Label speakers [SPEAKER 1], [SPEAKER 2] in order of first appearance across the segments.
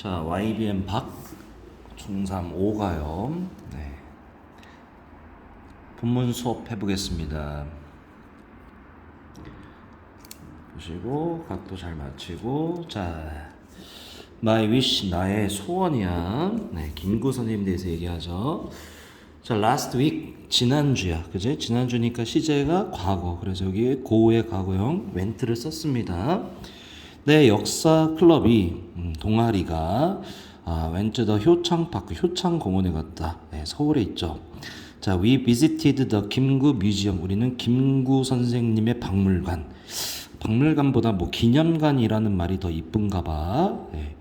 [SPEAKER 1] 자, YBM 박 중3 5가요. 네. 본문 수업 해보겠습니다. 보시고 각도 잘 맞추고 자, my wish 나의 소원이야. 네, 김구 선생님 대해서 얘기하죠. 자, last week 지난주야, 그지? 지난주니까 시제가 과거. 그래서 여기 고의 과거형 웬트를 썼습니다. 내 역사 클럽이 음, 동아리가 아, 웬트 더 효창 파크 효창 공원에 갔다. 네, 서울에 있죠. 자, we visited the 김구 뮤지엄. 우리는 김구 선생님의 박물관. 박물관보다 뭐 기념관이라는 말이 더 이쁜가 봐. 네.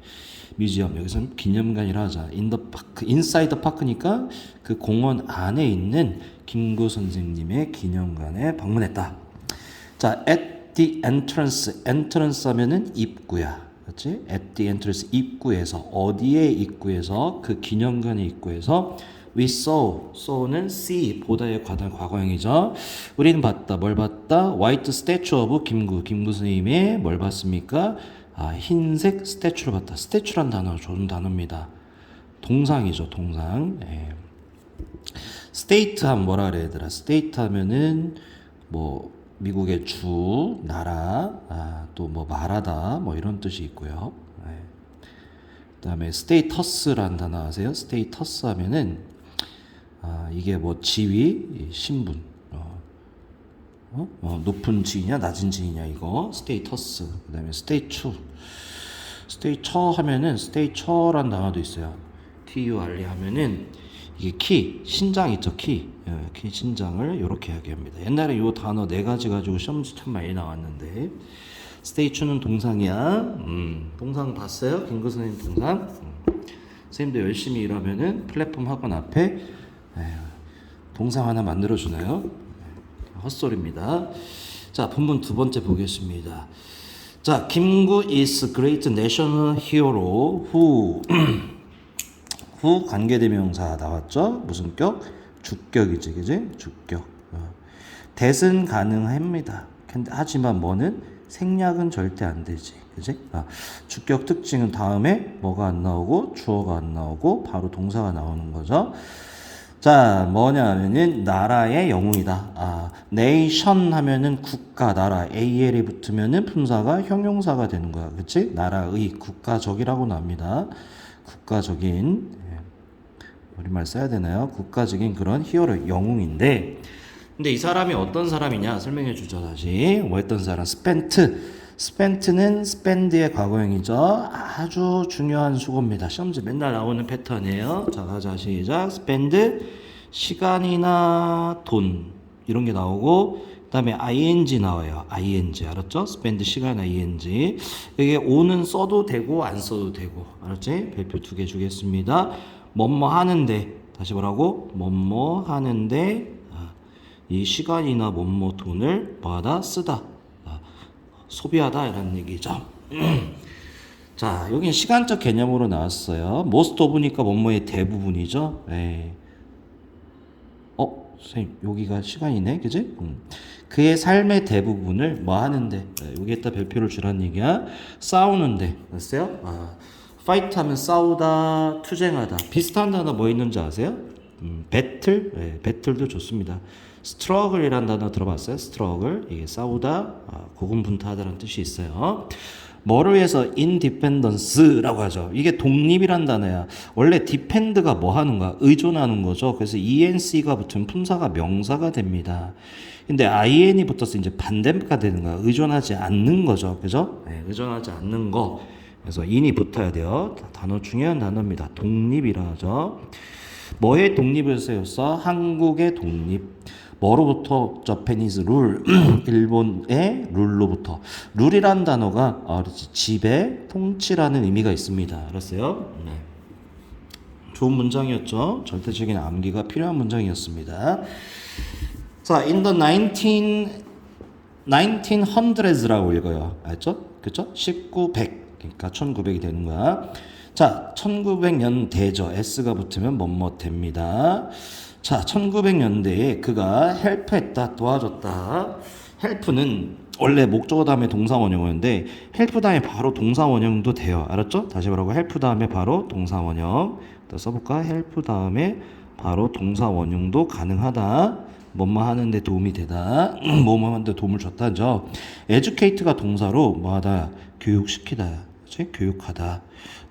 [SPEAKER 1] 뮤지엄 여기서는 기념관이라 하자. 인더 파크 인사이더 파크니까 그 공원 안에 있는 김구 선생님의 기념관에 방문했다. 자, at the entrance entrance 하면은 입구야. 그렇지? at the entrance 입구에서 어디에 입구에서 그 기념관의 입구에서 we saw saw는 see 보다의 과단 과거형이죠. 우리는 봤다. 뭘 봤다? white statue of 김구 김구 선생님의 뭘 봤습니까? 아, 흰색 스태츄를 봤다. 스태츄란 단어 좋은 단어입니다. 동상이죠, 동상. 예. 스테이트 하면 뭐라 그래 얘들아? 스테이트 하면은 뭐 미국의 주, 나라, 아, 또뭐 말하다 뭐 이런 뜻이 있고요. 예. 그다음에 스테이터스라는 단어 아세요? 스테이터스 하면은 아, 이게 뭐 지위, 신분, 어, 어? 어, 높은 지위냐 낮은 지위냐 이거 스테이터스 그다음에 스테이추 스테이처 하면은 스테이처란 단어도 있어요 TURE 하면은 이게 키 신장 있죠 키, 예, 키 신장을 이렇게 이야기합니다 옛날에 이 단어 네 가지 가지고 시험지 참 많이 나왔는데 스테이추는 동상이야 음, 동상 봤어요 김구 선생님 동상 음. 선생님도 열심히 일하면은 플랫폼 학원 앞에 에휴, 동상 하나 만들어 주나요? 헛소리입니다. 자, 본문 두 번째 보겠습니다. 자, 김구 is great national hero who 후 관계대명사 나왔죠? 무슨 격? 주격이지, 그지? 주격. 어. 대은 가능합니다. 근데 하지만 뭐는 생략은 절대 안 되지, 그지? 아, 주격 특징은 다음에 뭐가 안 나오고 주어가 안 나오고 바로 동사가 나오는 거죠. 자, 뭐냐 하면은 나라의 영웅이다. 아, nation 하면은 국가, 나라, AL이 붙으면은 품사가 형용사가 되는 거야. 그치? 나라의 국가적이라고 나옵니다. 국가적인, 예. 우리말 써야 되나요? 국가적인 그런 히어로, 영웅인데, 근데 이 사람이 어떤 사람이냐 설명해 주죠, 다시. 뭐 했던 사람? 스펜트. 스펜트는 스펜드의 과거형이죠. 아주 중요한 수고입니다. 시험지 맨날 나오는 패턴이에요. 자, 가자, 시작. 스펜드, 시간이나 돈, 이런 게 나오고, 그 다음에 ing 나와요. ing. 알았죠? 스펜드 시간 ing. 여기 오는 써도 되고, 안 써도 되고. 알았지? 별표 두 개 주겠습니다. 뭐뭐 하는데, 다시 뭐라고? 뭐뭐 하는데, 아, 이 시간이나 뭐뭐 돈을 뭐하다? 쓰다. 아, 소비하다 이런 얘기죠. 자, 여기 시간적 개념으로 나왔어요. most of니까 뭐뭐의 대부분이죠. 예. 어, 선생님 여기가 시간이네, 그지? 음. 그의 삶의 대부분을 뭐 하는데 예, 여기에다 별표를 주란 얘기야. 싸우는데, 됐어요? 아, fight 하면 싸우다, 투쟁하다. 비슷한 단어 뭐 있는지 아세요? 음, 배틀, 예, 배틀도 좋습니다. 스트러글이라는 단어 들어봤어요? 스트러글 이게 싸우다, 아, 고군분투하다라는 뜻이 있어요. 뭐를 위해서 인디펜던스라고 하죠. 이게 독립이란 단어야. 원래 디펜드가 뭐 하는 거야? 의존하는 거죠. 그래서 ENC가 붙으면 품사가 명사가 됩니다. 근데 IN이 붙어서 이제 반대가 되는 거야. 의존하지 않는 거죠. 그죠? 네, 의존하지 않는 거. 그래서 인이 붙어야 돼요. 단어 중요한 단어입니다. 독립이라 하죠. 뭐의 독립을 세웠어? 한국의 독립. 뭐로부터 룰 일본의 룰로부터 룰이란 단어가 아. 지배 통치라는 의미가 있습니다. 알았어요? 네. 좋은 문장이었죠. 절대적인 암기가 필요한 문장이었습니다. 자, in the 19 1900s라고 읽어요. 알죠? 그렇죠? 1900. 그러니까 1900이 되는 거야. 자, 1900년대죠. s가 붙으면 뭐뭐 됩니다. 자, 1900년대에 그가 헬프했다, 도와줬다. 헬프는 원래 목적어 다음에 동사 원형이었는데 헬프 다음에 바로 동사 원형도 돼요. 알았죠? 다시 말하고 헬프 다음에 바로 동사 원형. 또 써볼까? 헬프 다음에 바로 동사 원형도 가능하다. 뭐뭐 하는데 도움이 되다. 뭐뭐 하는데 도움을 줬다죠. educate가 동사로 뭐하다 교육시키다. 그치? 교육하다.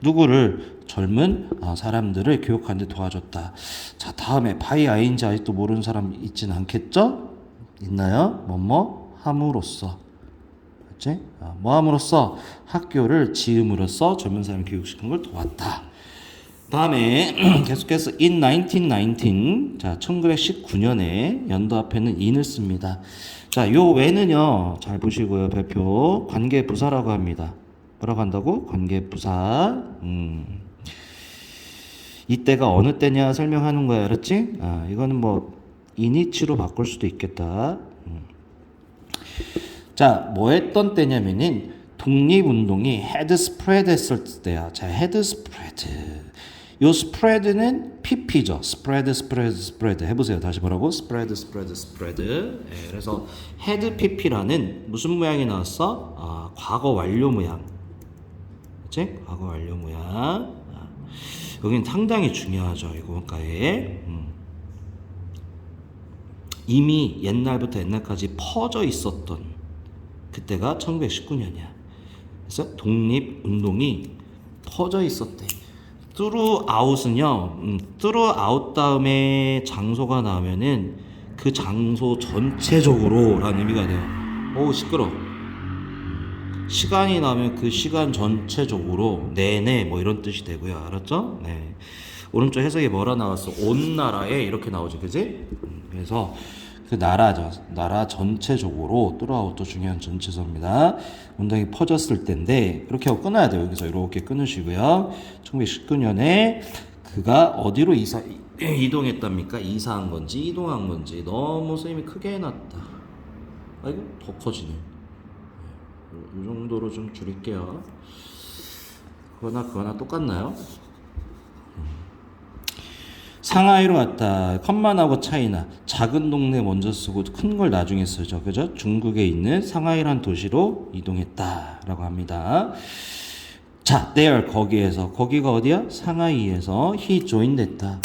[SPEAKER 1] 누구를 젊은 어, 사람들을 교육하는데 도와줬다. 자 다음에 바이 아인지 아직도 모르는 사람 있진 않겠죠? 있나요? 뭐뭐 함으로써. 그치? 아, 뭐 함으로써 학교를 지음으로써 젊은 사람 교육시키는 걸 도왔다. 다음에 계속해서 in 1919 자 1919년에 연도 앞에는 in을 씁니다. 자, 요 외는요. 잘 보시고요. 별표 관계 부사라고 합니다. 뭐라고 한다고? 관계 부사. 음. 이때가 어느 때냐 설명하는 거야. 알았지? 아, 이거는 뭐 in이치로 바꿀 수도 있겠다. 음. 자, 뭐 했던 때냐면은 독립운동이 헤드 스프레드 했을 때야. 자, 헤드 스프레드. 요 스프레드는 PP죠. 스프레드, 스프레드, 스프레드. 해보세요. 다시 뭐라고? 스프레드, 스프레드, 스프레드. 예, 그래서 헤드 PP라는 무슨 모양이 나왔어? 아, 과거 완료 모양. 그치? 과거 완료 모양. 아, 여기는 상당히 중요하죠. 이거가에. 음. 이미 옛날부터 옛날까지 퍼져 있었던 그때가 1919년이야. 그래서 독립운동이 퍼져 있었대. 뚜루 아웃은요, 음, 뚜루 아웃 다음에 장소가 나오면은 그 장소 전체적으로라는 의미가 돼요. 오 시끄러. 시간이 나면 그 시간 전체적으로 내내 뭐 이런 뜻이 되고요. 알았죠? 네. 오른쪽 해석에 뭐라 나왔어? 온 나라에 이렇게 나오죠, 그지? 음, 그래서 그 나라죠. 나라 전체적으로 뚜루아웃도 중요한 전체서입니다. 운동이 퍼졌을 때인데 이렇게 하고 끊어야 돼요. 여기서 이렇게 끊으시고요. 1919년에 그가 어디로 이사 이동했답니까? 이사한 건지 이동한 건지 너무 선생님이 크게 해놨다. 아이고 더 커지네. 이 정도로 좀 줄일게요. 그거나 그거나 똑같나요? 상하이로 왔다. 컴만하고 차이나 작은 동네 먼저 쓰고 큰 걸 나중에 쓰죠. 그죠? 중국에 있는 상하이란 도시로 이동했다 라고 합니다. 자, there 거기에서 거기가 어디야? 상하이에서 he joined 했다.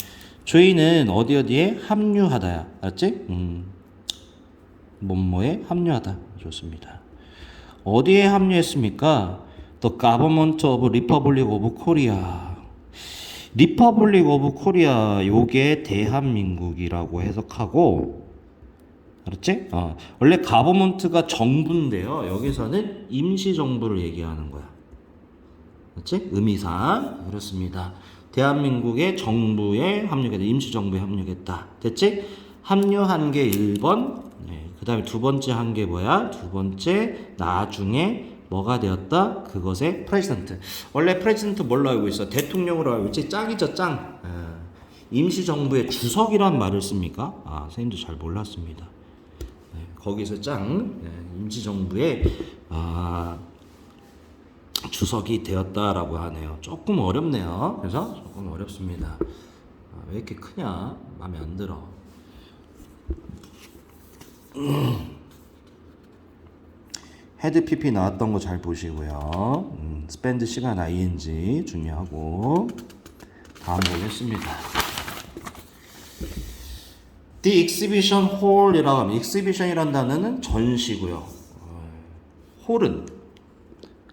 [SPEAKER 1] join은 어디 어디에 합류하다야. 알았지? 음. 뭐뭐에 합류하다. 좋습니다. 어디에 합류했습니까? The government of Republic of Korea. 리퍼블릭 오브 코리아 요게 대한민국이라고 해석하고 알았지? 어, 원래 가버먼트가 정부인데요. 여기서는 임시 정부를 얘기하는 거야. 그렇지? 의미상 그렇습니다. 대한민국의 정부에 합류했다. 임시 정부에 합류했다. 됐지? 합류한 게 1번. 네, 그다음에 두 번째 한 게 뭐야? 두 번째 나중에 뭐가 되었다? 그것의 프레지던트. 원래 프레지던트 뭘로 알고 있어? 대통령으로 알고 있지? 짱이죠, 짱. 아, 임시정부의 주석이란 말을 씁니까? 아, 선생님도 잘 몰랐습니다. 네, 거기서 짱, 네, 임시정부의 아, 주석이 되었다라고 하네요. 조금 어렵네요. 그래서 조금 어렵습니다. 아, 왜 이렇게 크냐? 마음에 안 들어. 헤드 PP 나왔던 거 잘 보시고요. 음, 스펜드 시간 ing 중요하고 다음 보겠습니다. The exhibition hall이라고 하면 exhibition이란 단어는 전시고요. 어, 홀은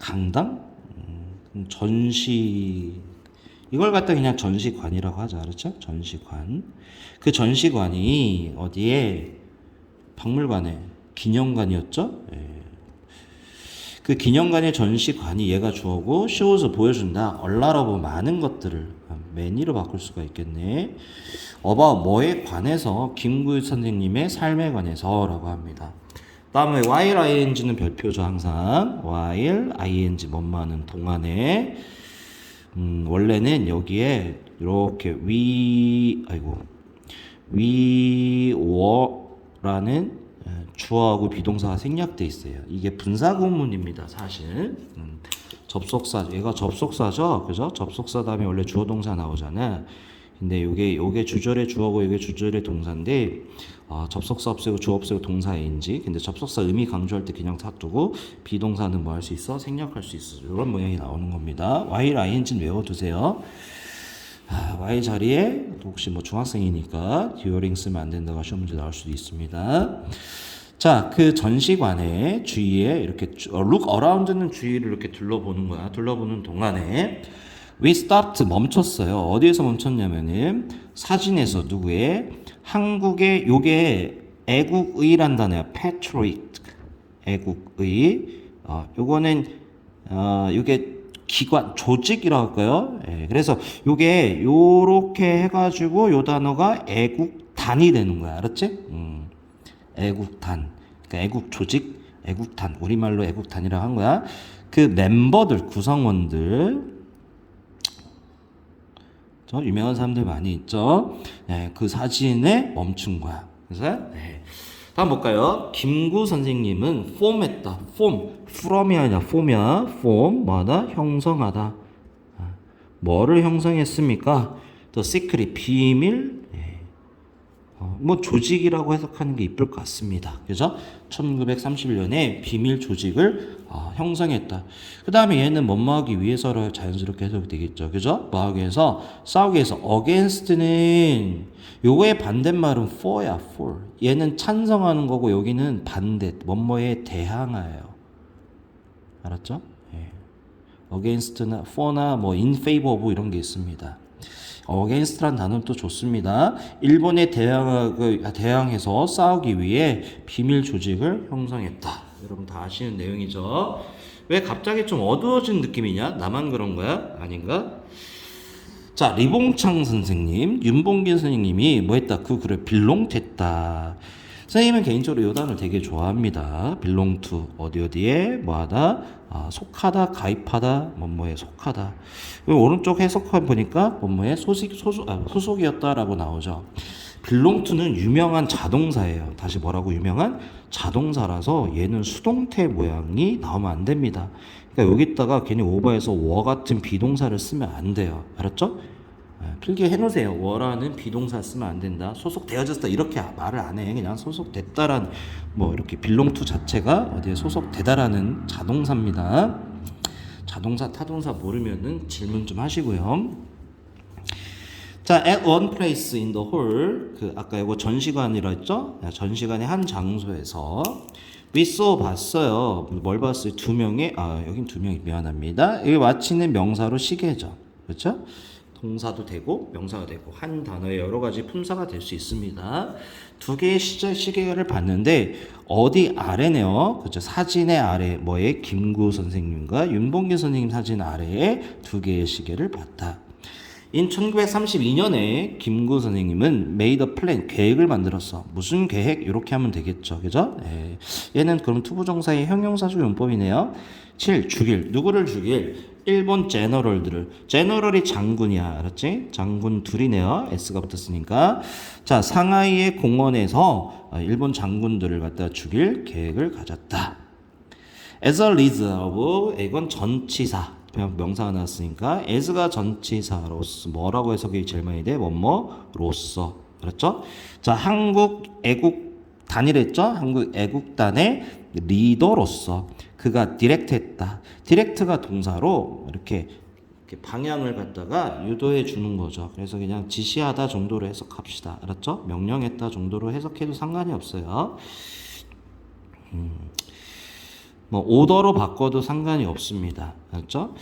[SPEAKER 1] 강당, 음, 전시 이걸 갖다 그냥 전시관이라고 하자, 그렇죠? 전시관. 그 전시관이 어디에 박물관에 기념관이었죠? 예. 그 기념관의 전시관이 얘가 주어고 쇼우즈 보여준다. 얼라러브 많은 것들을 매니로 바꿀 수가 있겠네. 어바 뭐에 관해서 김구일 선생님의 삶에 관해서라고 합니다. 다음에 while ing는 별표죠 항상 while ing 뭐뭐하는 동안에 음, 원래는 여기에 이렇게 위 아이고 위워 라는 주어하고 비동사가 생략돼 있어요. 이게 분사 구문입니다, 사실. 음, 접속사, 얘가 접속사죠, 그죠? 접속사 다음에 원래 주어 동사 나오잖아. 근데 요게 요게 주절의 주어고 요게 주절의 동사인데 어, 접속사 없애고 주어 없애고 동사인지 근데 접속사 의미 강조할 때 그냥 놔두고 비동사는 뭐 할 수 있어 생략할 수 있어 이런 모양이 나오는 겁니다. while 외워두세요. 아, y 자리에 혹시 뭐 중학생이니까 during 쓰면 안 된다가 시험 문제 나올 수도 있습니다. 자, 그 전시관의 주위에 이렇게 주- 어, look around는 주위를 이렇게 둘러보는 거야. 둘러보는 동안에 we stopped 멈췄어요. 어디에서 멈췄냐면은 사진에서 누구의 한국의 요게 애국의란 단어야. patriot 애국의 어, 요거는 어, 요게 기관 조직이라고 할까요? 예, 그래서 요게 요렇게 해가지고 요 단어가 애국단이 되는 거야. 알았지? 음. 애국단, 그러니까 애국 조직, 애국단, 우리말로 애국단이라고 한 거야. 그 멤버들, 구성원들, 저 유명한 사람들 많이 있죠. 네, 그 사진에 멈춘 거야. 그래서 네. 다음 볼까요? 김구 선생님은 폼했다. 폼, from이 아니라 폼이야. 폼, 뭐하다? 형성하다. 아, 뭐를 형성했습니까? The secret, 비밀, 어, 뭐 조직이라고 해석하는 게 이쁠 것 같습니다. 그죠? 1931년에 비밀 조직을 어, 형성했다. 그 다음에 얘는 뭐뭐 하기 위해서로 자연스럽게 해석이 되겠죠. 그죠? 뭐 하기 위해서? 싸우기 위해서. against는 요거의 반대말은 for야, for. 얘는 찬성하는 거고 여기는 반대, 뭐뭐에 대항하여요. 알았죠? 예. against나 for나 뭐 in favor of 이런 게 있습니다. Against란 단어는 또 좋습니다. 일본에 대항하고 대항해서 싸우기 위해 비밀 조직을 형성했다. 여러분 다 아시는 내용이죠. 왜 갑자기 좀 어두워진 느낌이냐? 나만 그런 거야? 아닌가? 자, 리봉창 선생님, 윤봉길 선생님이 뭐 했다? 그 글을 빌롱됐다. 선생님은 개인적으로 이 단어를 되게 좋아합니다. to 어디 어디에 뭐하다 아, 속하다 가입하다 뭐뭐에 속하다. 그리고 오른쪽 해석해 보니까 뭐뭐에 소식 소속 아, 소속이었다라고 나오죠. to는 유명한 자동사예요. 다시 뭐라고 유명한 자동사라서 얘는 수동태 모양이 나오면 안 됩니다. 그러니까 여기다가 괜히 오버해서 워 같은 비동사를 쓰면 안 돼요. 알았죠? 예, 필기 해놓으세요. 워라는 비동사 쓰면 안 된다. 소속되어졌다 이렇게 말을 안 해. 그냥 소속됐다라는 뭐 이렇게 빌롱투 자체가 어디에 소속되다라는 자동사입니다. 자동사 타동사 모르면은 질문 좀 하시고요. 자, at one place in the hall 그 아까 이거 전시관이라 했죠? 야, 전시관의 한 장소에서 we saw 봤어요. 뭘 봤어요? 두 명의 아 여긴 두 명이 미안합니다. 여기 마치는 명사로 시계죠. 그렇죠? 동사도 되고 명사가 되고 한 단어에 여러 가지 품사가 될 수 있습니다. 두 개의 시절 시계를 봤는데 어디 아래네요. 그죠? 사진의 아래 뭐에 김구 선생님과 윤봉길 선생님 사진 아래에 두 개의 시계를 봤다. 인 1932년에 김구 선생님은 a plan 계획을 만들었어. 무슨 계획? 이렇게 하면 되겠죠. 그죠? 예. 얘는 그럼 투부정사의 형용사적 용법이네요. 7. 죽일. 누구를 죽일? 일본 제너럴들을. 제너럴이 장군이야. 알았지? 장군 둘이네요. S가 붙었으니까. 자, 상하이의 공원에서 어, 일본 장군들을 갖다 죽일 계획을 가졌다. as a of 이건 전치사 명사가 나왔으니까 as가 전치사로서 뭐라고 해석이 제일 많이 돼? 뭐뭐로서 그렇죠? 자 한국 애국 단일했죠? 한국 애국단의 리더로서 그가 디렉트했다. 디렉트가 동사로 이렇게 방향을 갖다가 유도해 주는 거죠. 그래서 그냥 지시하다 정도로 해석합시다. 알았죠? 명령했다 정도로 해석해도 상관이 없어요. 뭐 오더로 바꿔도 상관이 없습니다. 그렇죠?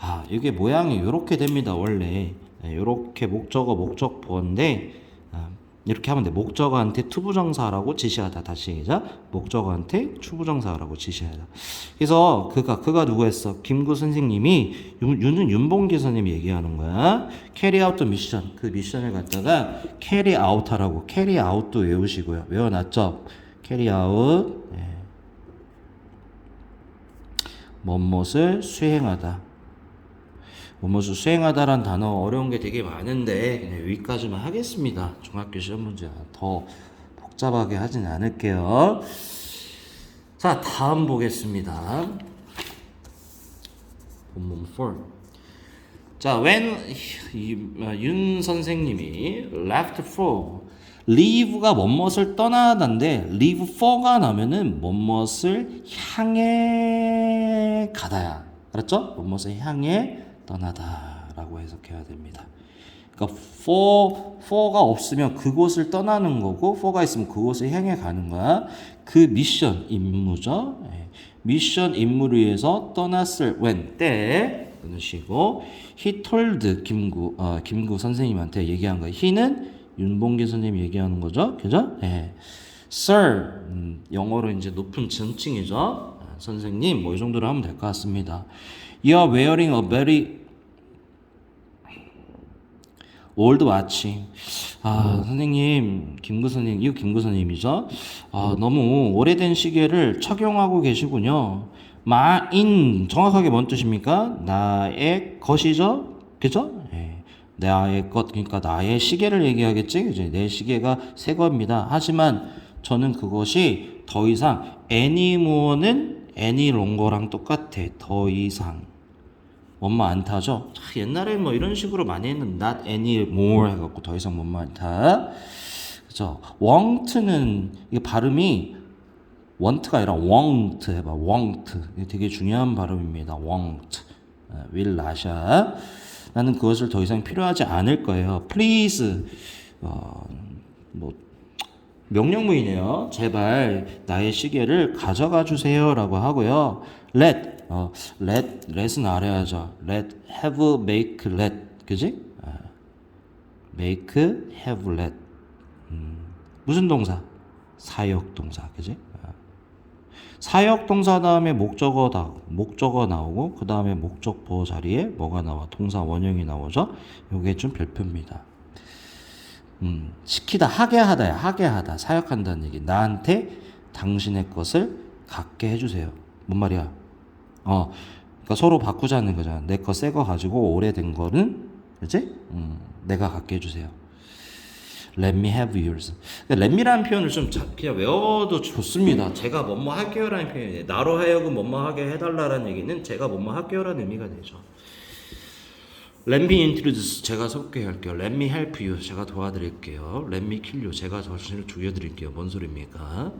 [SPEAKER 1] 아, 이게 모양이 이렇게 됩니다. 원래 이렇게 목적어 목적보인데 아, 이렇게 하면 돼. 목적어한테 투부정사라고 지시하다. 다시 시작. 목적어한테 투부정사라고 지시하다. 그래서 그가 그가 누구였어? 김구 선생님이 윤, 윤은 윤봉기 선생님이 얘기하는 거야. 캐리 아웃 더 미션. 그 미션을 갖다가 캐리 아웃하라고 캐리 아웃도 외우시고요. 외워놨죠? 캐리 아웃. 예. 뭐뭇을 수행하다. 뭐뭇을 수행하다란 단어 어려운 게 되게 많은데 그냥 여기까지만 하겠습니다. 중학교 시험 문제 더 복잡하게 하진 않을게요. 자, 다음 보겠습니다. 본문 4. 자, when 이, 어, 윤 선생님이 left for leave가 뭐뭇을 떠나다인데 leave for가 나면은 뭐뭇을 향해 가다야. 알았죠? 뭐뭇을 향해 떠나다라고 해석해야 됩니다. 그러니까 for for가 없으면 그곳을 떠나는 거고 for가 있으면 그곳을 향해 가는 거야. 그 미션 임무죠. 예. 미션 임무를 위해서 떠났을 when 때 끊으시고 he told 김구 어, 김구 선생님한테 얘기한 거예요. he는 윤봉기 선생님이 얘기하는 거죠. 그죠? 예. sir 음, 영어로 이제 높은 존칭이죠. 아, 선생님 뭐 이 정도로 하면 될 것 같습니다. You are wearing a very 올드 와치. 아, 선생님, 김구 선생님, 이거 김구 선생님이죠? 아, 너무 오래된 시계를 착용하고 계시군요. 마인, 정확하게 뭔 뜻입니까? 나의 것이죠? 그죠? 예. 나의 것, 그러니까 나의 시계를 얘기하겠지? 이제 내 시계가 새 겁니다. 하지만 저는 그것이 더 이상 any longer랑 똑같아. 더 이상. 원마 안 타죠? 자, 옛날에 뭐 이런 식으로 많이 했는 not anymore 해갖고 더 이상 원마 안 타. 그죠? won't는 이게 발음이 want가 아니라 won't 해봐. won't. 이게 되게 중요한 발음입니다. won't. 어, will not이야. 나는 그것을 더 이상 필요하지 않을 거예요. please. 어, 뭐 명령문이네요. 제발 나의 시계를 가져가 주세요라고 하고요. let 어, let let은 알아야죠. let have make let 그지? 아, make have let 음, 무슨 동사? 사역 동사 그지? 아. 사역 동사 다음에 목적어 다 목적어 나오고 그 다음에 목적보 자리에 뭐가 나와? 동사 원형이 나오죠. 요게 좀 별표입니다. 음, 시키다 하게 하다야 하게 하다 사역한다는 얘기 나한테 당신의 것을 갖게 해주세요 뭔 말이야 어 그러니까 서로 바꾸자는 거잖아 내 거 새 거 가지고 오래된 거는 그지 음, 내가 갖게 해주세요 Let me have yours. let me라는 표현을 좀 자, 그냥 외워도 좋습니다. 제가 뭐뭐 할게요라는 표현이에요. 나로 하여금 뭐뭐 하게 해달라는 얘기는 제가 뭐뭐 할게요라는 의미가 되죠. Let me introduce 제가 소개할게요. Let me help you 제가 도와드릴게요. Let me kill you 제가 정신을 죽여드릴게요. 뭔 소리입니까?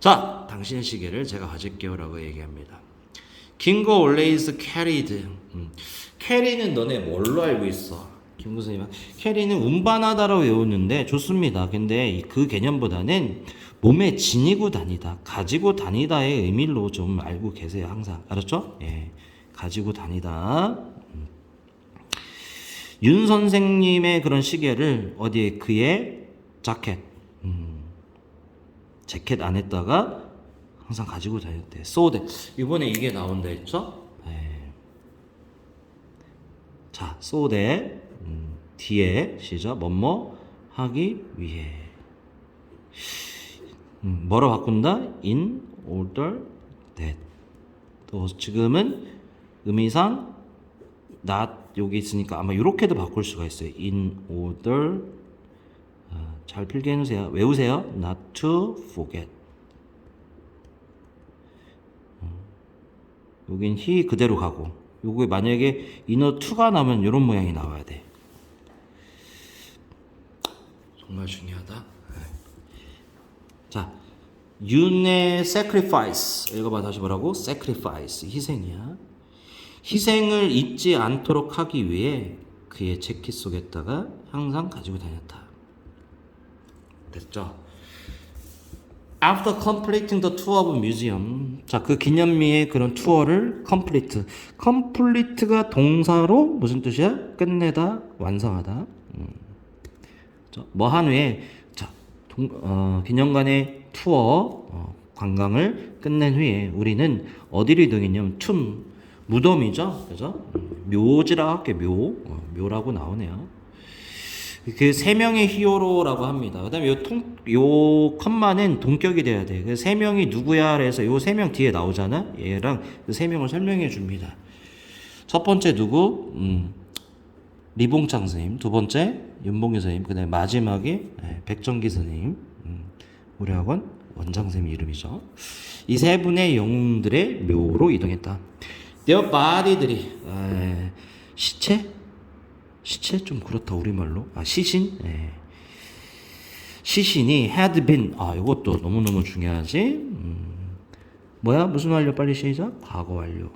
[SPEAKER 1] 자, 당신의 시계를 제가 가질게요라고 얘기합니다. 김고 always carried. 음. carry는 너네 뭘로 알고 있어? 김구 선생님, 캐리는 운반하다라고 외우는데 좋습니다. 근데 그 개념보다는 몸에 지니고 다니다, 가지고 다니다의 의미로 좀 알고 계세요. 항상 알았죠? 예, 가지고 다니다. 윤 선생님의 그런 시계를 어디에 그의 자켓, 음, 재킷 안에다가 항상 가지고 다녔대. 소대. 이번에 이게 나온다 했죠? 네. 자, 소대 음, 뒤에 시작 뭐뭐 하기 위해. 음, 뭐로 바꾼다? In order that. 또 지금은 의미상 not 여기 있으니까 아마 이렇게도 바꿀 수가 있어요. In order 어, 잘 필기해 놓으세요. 외우세요. Not to forget. 음, 여긴 he 그대로 가고 요게 만약에 inner to가 나면 이런 모양이 나와야 돼. 정말 중요하다. 네. 자, 윤의 sacrifice 읽어봐 다시 뭐라고? sacrifice 희생이야. 희생을 잊지 않도록 하기 위해 그의 재킷 속에다가 항상 가지고 다녔다. 됐죠? After completing the tour of museum, 자 그 기념미의 그런 투어를 complete, complete가 동사로 무슨 뜻이야? 끝내다, 완성하다. 음. 뭐한 후에 자 동, 어, 기념관의 투어 어, 관광을 끝낸 후에 우리는 어디를 이동했냐면 툼 무덤이죠, 그죠? 묘지라 할게 묘, 어, 묘라고 나오네요. 그 세 명의 히어로라고 합니다. 그다음에 요 통, 요 컴마는 동격이 돼야 돼. 그 세 명이 누구야? 그래서 요 세 명 뒤에 나오잖아. 얘랑 그 세 명을 설명해 줍니다. 첫 번째 누구? 음, 리봉창 선생님. 두 번째 윤봉규 선생님. 그 다음에 마지막에 네, 백정기 선생님. 음, 우리 학원 원장 선생님 이름이죠. 이 세 분의 영웅들의 묘로 이동했다. their body들이 에, 시체 시체 좀 그렇다 우리말로. 아 시신? 예. 시신이 had been 아 이것도 너무너무 중요하지. 음. 뭐야 무슨 완료 빨리 시작. 과거 완료.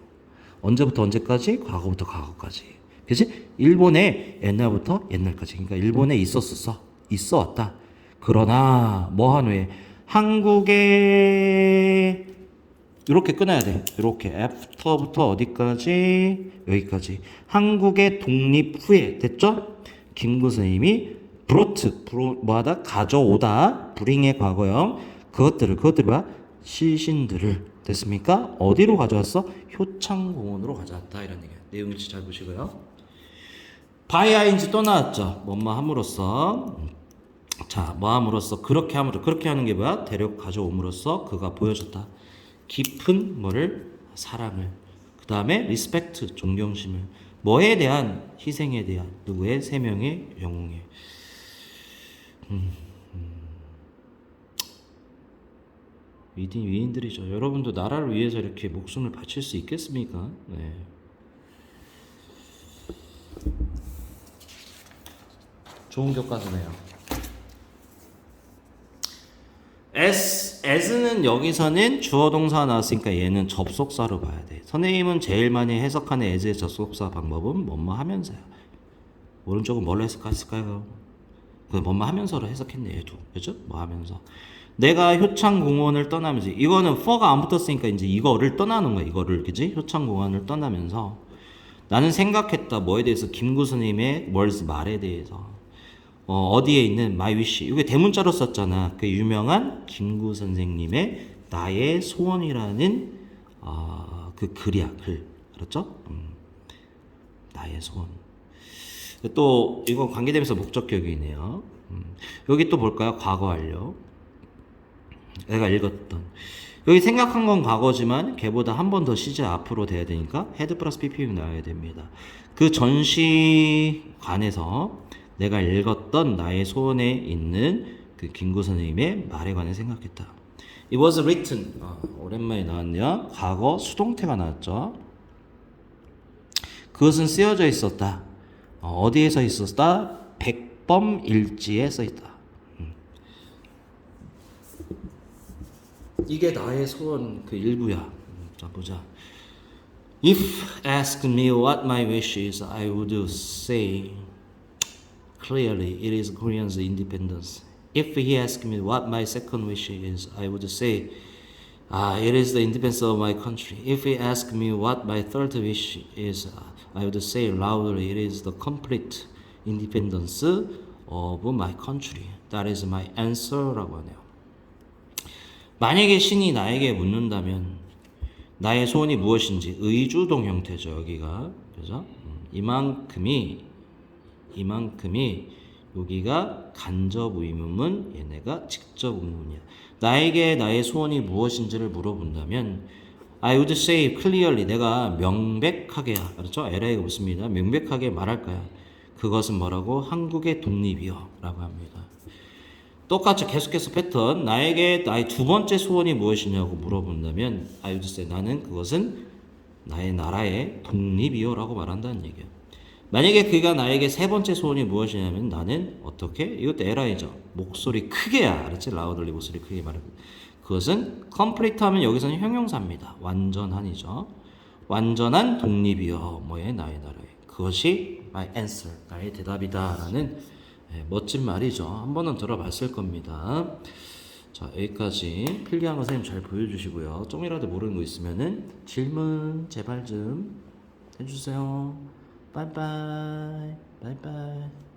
[SPEAKER 1] 언제부터 언제까지? 과거부터 과거까지. 그지? 일본에 옛날부터 옛날까지. 그러니까 일본에 있었었어. 있어 왔다. 그러나 뭐 한 후에 한국에 이렇게 끊어야 돼. 이렇게 after부터 어디까지? 여기까지. 한국의 독립 후에 됐죠? 김구 선생님이 brought, 뭐하다 가져오다 bring의 과거형 그것들을 그것들이 뭐야? 시신들을 됐습니까? 어디로 가져왔어? 효창공원으로 가져왔다 이런 얘기야. 내용 일치 잘 보시고요. 바이아인지 또 나왔죠. 뭐뭐 함으로써 자, 뭐 함으로써 그렇게 함으로 그렇게 하는 게 뭐야? 대력 가져옴으로써 그가 보여줬다. 깊은 뭐를 사랑을 그 다음에 리스펙트 존경심을 뭐에 대한 희생에 대한 누구의 세 명의 영웅에 음, 음. 위인 위인들이죠. 여러분도 나라를 위해서 이렇게 목숨을 바칠 수 있겠습니까? 네. 좋은 교과서네요. as, as는 여기서는 주어 동사 나왔으니까 얘는 접속사로 봐야 돼. 선생님은 제일 많이 해석하는 as의 접속사 방법은 뭐뭐 하면서야. 오른쪽은 뭘로 해석했을까요? 그 뭐뭐 하면서로 해석했네 얘도. 그죠? 뭐 하면서. 내가 효창 공원을 떠나면서 이거는 for가 안 붙었으니까 이제 이거를 떠나는 거야. 이거를 그지? 효창 공원을 떠나면서 나는 생각했다. 뭐에 대해서 김구 스님의 words 말에 대해서. 어, 어디에 있는 wish 이게 대문자로 썼잖아. 그 유명한 김구 선생님의 나의 소원이라는 어, 그 글이야 글 알았죠? 음, 나의 소원. 또 이거 관계되면서 목적격이네요. 음, 여기 또 볼까요? 과거 완료. 내가 읽었던 여기 생각한 건 과거지만 걔보다 한 번 더 시제 앞으로 돼야 되니까 헤드 플러스 PPU 나와야 됩니다. 그 전시관에서 내가 읽었던 나의 소원에 있는 그 김구 선생님의 말에 관해 생각했다. It was written. 아, 오랜만에 나왔네요. 과거 수동태가 나왔죠. 그것은 쓰여져 있었다. 어, 디에서 있었다? 백범 일지에 써 있다. 음. 이게 나의 소원 그 일부야. 음, 자 보자. If asked me what my wish is, I would say clearly it is Korean's independence. If he asked me what my second wish is, I would say, ah, it is the independence of my country. If he asked me what my third wish is, I would say loudly, it is the complete independence of my country. That is my answer라고 하네요. 만약에 신이 나에게 묻는다면 나의 소원이 무엇인지 의주동 형태죠 여기가 그죠? 음, 이만큼이 이만큼이 여기가 간접 의문문 얘네가 직접 의문이야. 나에게 나의 소원이 무엇인지를 물어본다면 I would say clearly 내가 명백하게 그렇죠? LA가 붙습니다. 명백하게 말할 거야. 그것은 뭐라고? 한국의 독립이요 라고 합니다. 똑같이 계속해서 패턴 나에게 나의 두 번째 소원이 무엇이냐고 물어본다면 I would say 나는 그것은 나의 나라의 독립이요 라고 말한다는 얘기야. 만약에 그가 나에게 세 번째 소원이 무엇이냐면 나는 어떻게 이것도 에라이죠. 목소리 크게야. 알았지? 라우들리 목소리 크게 말해. 그것은 컴플리트 하면 여기서는 형용사입니다. 완전한이죠. 완전한 독립이요. 뭐의 나의 나라의. 그것이 my answer. 나의 대답이다 라는 예, 멋진 말이죠. 한 번은 들어봤을 겁니다. 자, 여기까지 필기한 거 선생님 잘 보여주시고요. 좀이라도 모르는 거 있으면은 질문 제발 좀 해주세요. 바이바이. 바이바이.